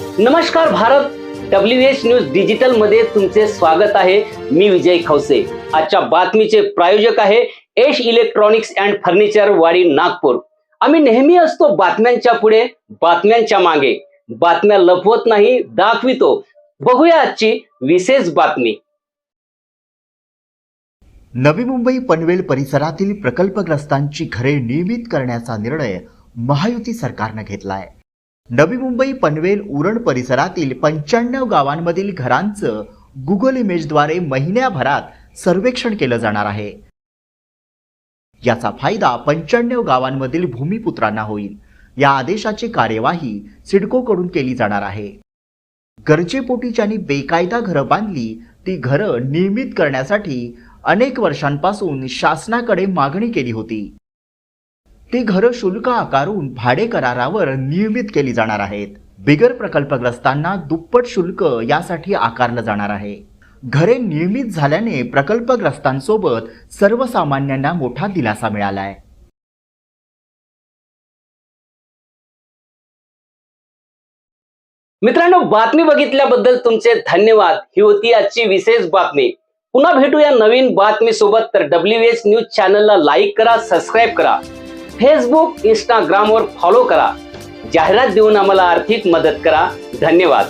नमस्कार Bharat W H news डिजिटलमध्ये तुमचे स्वागत आहे. मी विजय खवसे. आजच्या बातमीचे प्रायोजक आहे एश इलेक्ट्रॉनिक्स अँड फर्निचर वाडी नागपूर. आम्ही नेहमी असतो बातम्यांच्या पुढे बातम्यांच्या मागे. बातम्या लपवत नाही दाखवितो. बघूया आजची विशेष बातमी. नवी मुंबई पनवेल परिसरातील प्रकल्पग्रस्तांची घरे नियमित करण्याचा निर्णय महायुती सरकारनं घेतलाय. नवी मुंबई पनवेल उरण परिसरातील पंच्याण्णव गावांमधील घरांचं गुगल इमेजद्वारे महिन्याभरात सर्वेक्षण केलं जाणार आहे. याचा फायदा पंच्याण्णव गावांमधील भूमिपुत्रांना होईल. या आदेशाची कार्यवाही सिडकोकडून केली जाणार आहे. गरजेपोटी ज्यांनी बेकायदा घरं बांधली ती घरं नियमित करण्यासाठी अनेक वर्षांपासून शासनाकडे मागणी केली होती. ती घरं शुल्क आकारून भाडे करारावर नियमित केली जाणार आहेत. बिगर प्रकल्पग्रस्तांना दुप्पट शुल्क यासाठी आकारलं जाणार आहे. घरे नियमित झाल्याने प्रकल्पग्रस्तांसोबत सर्वसामान्यांना मोठा दिलासा मिळालाय. मित्रांनो बातमी बघितल्याबद्दल तुमचे धन्यवाद. ही होती आजची विशेष बातमी. पुन्हा भेटूया नवीन बातमी सोबत तर डब्ल्यू एच न्यूज चॅनलला लाईक करा सबस्क्राईब करा. फेसबुक इंस्टाग्रामवर फॉलो करा. जाहिरात देऊन आम्हाला आर्थिक मदत करा. धन्यवाद.